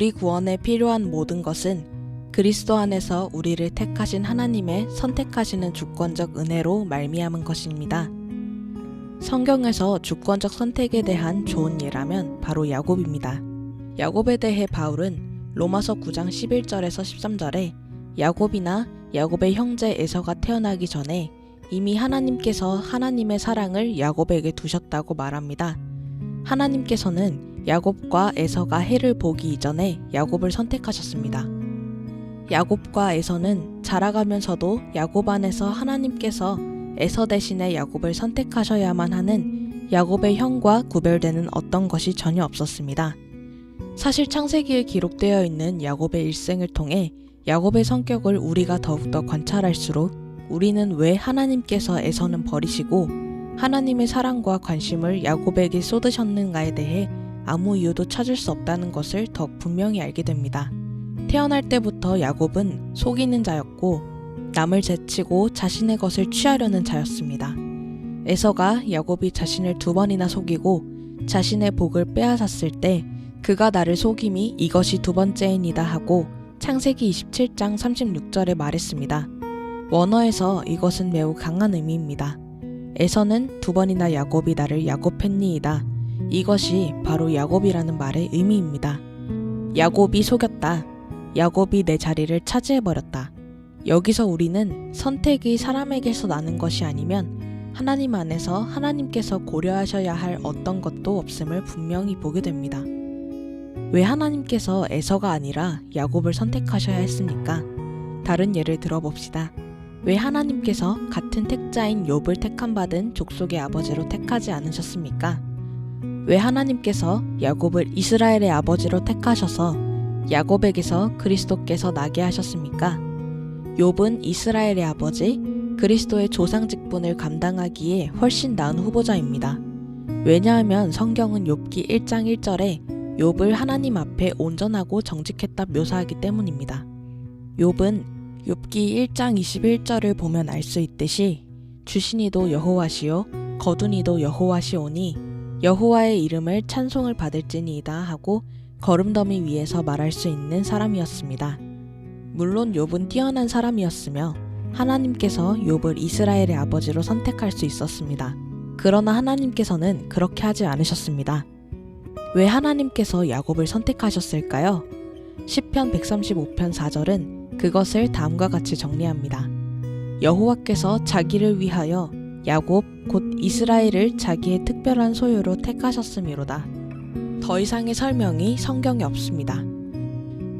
우리 구원에 필요한 모든 것은 그리스도 안에서 우리를 택하신 하나님의 선택하시는 주권적 은혜로 말미암은 것입니다. 성경에서 주권적 선택에 대한 좋은 예라면 바로 야곱입니다. 야곱에 대해 바울은 로마서 9장 11절에서 13절에 야곱이나 야곱의 형제 에서가 태어나기 전에 이미 하나님께서 하나님의 사랑을 야곱에게 두셨다고 말합니다. 하나님께서는 야곱과 에서가 해를 보기 이전에 야곱을 선택하셨습니다. 야곱과 에서는 자라가면서도 야곱 안에서 하나님께서 에서 대신에 야곱을 선택하셔야만 하는 야곱의 형과 구별되는 어떤 것이 전혀 없었습니다. 사실 창세기에 기록되어 있는 야곱의 일생을 통해 야곱의 성격을 우리가 더욱더 관찰할수록 우리는 왜 하나님께서 에서는 버리시고 하나님의 사랑과 관심을 야곱에게 쏟으셨는가에 대해 아무 이유도 찾을 수 없다는 것을 더 분명히 알게 됩니다. 태어날 때부터 야곱은 속이는 자였고 남을 제치고 자신의 것을 취하려는 자였습니다. 에서가 야곱이 자신을 두 번이나 속이고 자신의 복을 빼앗았을 때 그가 나를 속임이 이것이 두 번째이니다 하고 창세기 27장 36절에 말했습니다. 원어에서 이것은 매우 강한 의미입니다. 에서는 두 번이나 야곱이 나를 야곱했니이다. 이것이 바로 야곱이라는 말의 의미입니다. 야곱이 속였다. 야곱이 내 자리를 차지해버렸다. 여기서 우리는 선택이 사람에게서 나는 것이 아니면 하나님 안에서 하나님께서 고려하셔야 할 어떤 것도 없음을 분명히 보게 됩니다. 왜 하나님께서 에서가 아니라 야곱을 선택하셔야 했습니까? 다른 예를 들어봅시다. 왜 하나님께서 같은 택자인 욥을 택함 받은 족속의 아버지로 택하지 않으셨습니까? 왜 하나님께서 야곱을 이스라엘의 아버지로 택하셔서 야곱에게서 그리스도께서 나게 하셨습니까? 욥은 이스라엘의 아버지 그리스도의 조상 직분을 감당하기에 훨씬 나은 후보자입니다. 왜냐하면 성경은 욥기 1장 1절에 욥을 하나님 앞에 온전하고 정직했다 묘사하기 때문입니다. 욥은 욥기 1장 21절을 보면 알 수 있듯이 주신이도 여호와시요 거둔이도 여호와시오니 여호와의 이름을 찬송을 받을지니이다 하고 거름더미 위에서 말할 수 있는 사람이었습니다. 물론 욥은 뛰어난 사람이었으며 하나님께서 욥을 이스라엘의 아버지로 선택할 수 있었습니다. 그러나 하나님께서는 그렇게 하지 않으셨습니다. 왜 하나님께서 야곱을 선택하셨을까요? 시편 135편 4절은 그것을 다음과 같이 정리합니다. 여호와께서 자기를 위하여 야곱 곧 이스라엘을 자기의 특별한 소유로 택하셨음이로다. 더 이상의 설명이 성경에 없습니다.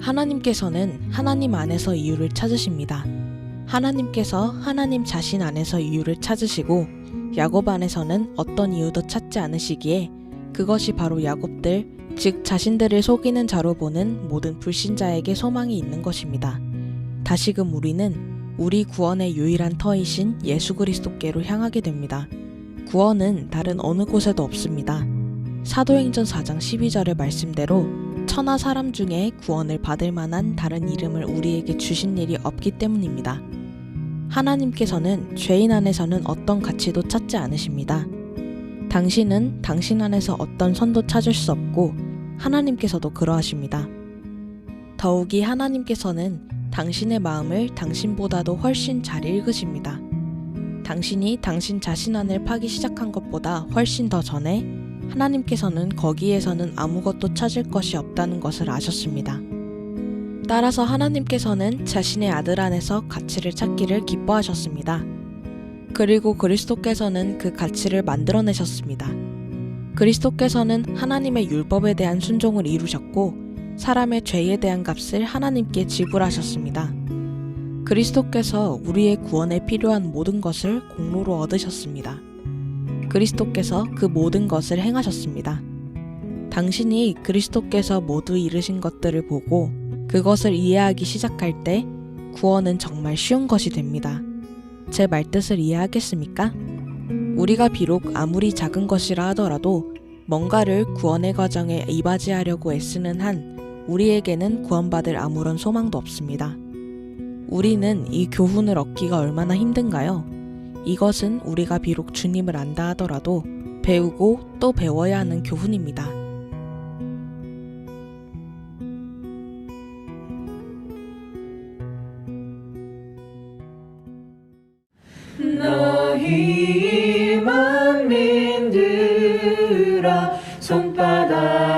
하나님께서는 하나님 안에서 이유를 찾으십니다. 하나님께서 하나님 자신 안에서 이유를 찾으시고 야곱 안에서는 어떤 이유도 찾지 않으시기에 그것이 바로 야곱들, 즉 자신들을 속이는 자로 보는 모든 불신자에게 소망이 있는 것입니다. 다시금 우리는 우리 구원의 유일한 터이신 예수 그리스도께로 향하게 됩니다. 구원은 다른 어느 곳에도 없습니다. 사도행전 4장 12절의 말씀대로 천하 사람 중에 구원을 받을 만한 다른 이름을 우리에게 주신 일이 없기 때문입니다. 하나님께서는 죄인 안에서는 어떤 가치도 찾지 않으십니다. 당신은 당신 안에서 어떤 선도 찾을 수 없고 하나님께서도 그러하십니다. 더욱이 하나님께서는 당신의 마음을 당신보다도 훨씬 잘 읽으십니다. 당신이 당신 자신 안을 파기 시작한 것보다 훨씬 더 전에 하나님께서는 거기에서는 아무것도 찾을 것이 없다는 것을 아셨습니다. 따라서 하나님께서는 자신의 아들 안에서 가치를 찾기를 기뻐하셨습니다. 그리고 그리스도께서는 그 가치를 만들어내셨습니다. 그리스도께서는 하나님의 율법에 대한 순종을 이루셨고 사람의 죄에 대한 값을 하나님께 지불하셨습니다. 그리스도께서 우리의 구원에 필요한 모든 것을 공로로 얻으셨습니다. 그리스도께서 그 모든 것을 행하셨습니다. 당신이 그리스도께서 모두 이루신 것들을 보고 그것을 이해하기 시작할 때 구원은 정말 쉬운 것이 됩니다. 제 말뜻을 이해하겠습니까? 우리가 비록 아무리 작은 것이라 하더라도 뭔가를 구원의 과정에 이바지하려고 애쓰는 한 우리에게는 구원받을 아무런 소망도 없습니다. 우리는 이 교훈을 얻기가 얼마나 힘든가요? 이것은 우리가 비록 주님을 안다 하더라도 배우고 또 배워야 하는 교훈입니다. 너희 만민들아 손바닥